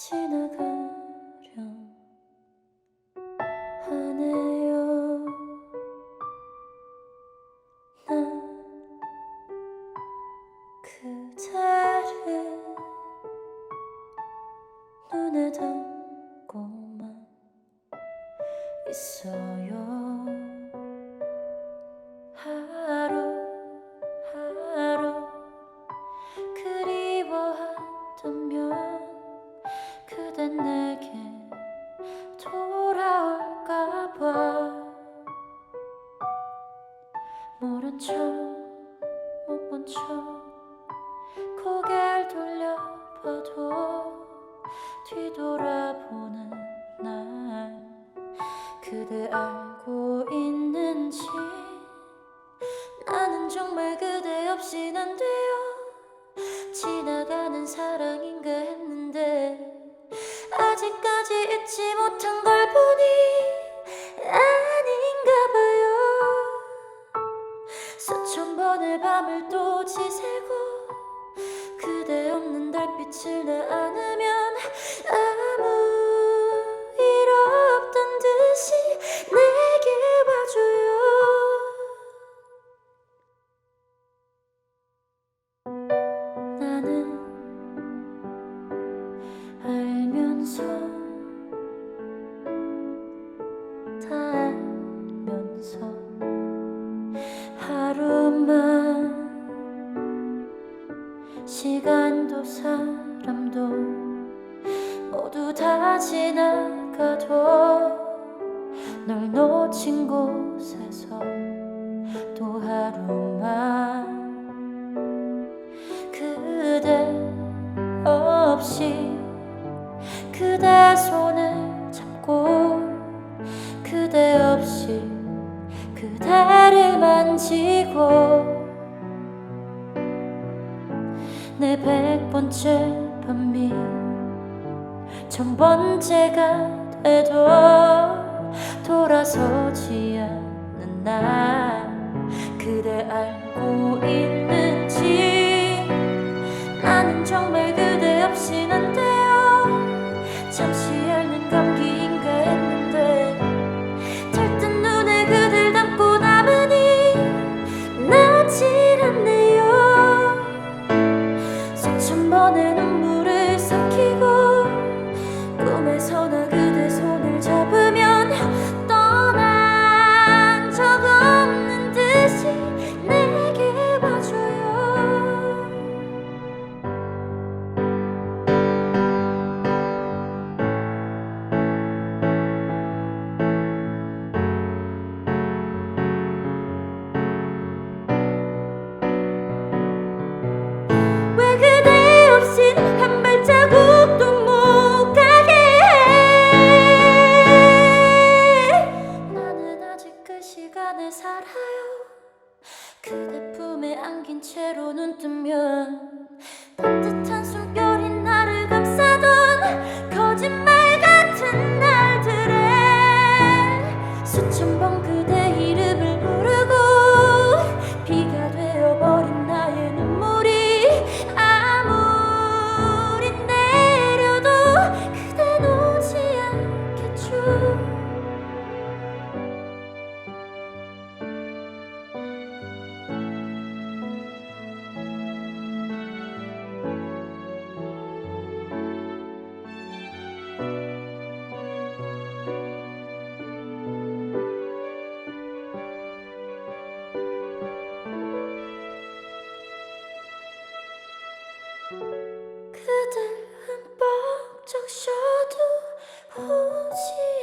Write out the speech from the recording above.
지나가려 하네 고개를 돌려봐도 뒤돌아보는 날. 그대 알고 있는지 나는 정말 그대 없인 안 돼요 지나가는 사랑인가 했는데 아직까지 잊지 못한 걸 보니 수천 번의 밤을 또 지새고 그대 없는 달빛을 나 안으면 아무 일 없던 듯이 내게 와줘요. 나는 알면서 다 알면서 사람도 모두 다 지나가도 널 놓친 곳에서 또 하루만 그대 없이 그대 손을 잡고 그대 없이 그대를 만지고 백 번째 밤이 천 번째가 돼도 돌아서지 않는 날 그대 알고 있는지 나는 정말 그대 안 돼요 잠시 그대로 눈 뜨면 따뜻한 숨결이 나를 감싸던 거짓말 같은 날들에 수천 번 그. 그댈 흠뻑 적셔도 오지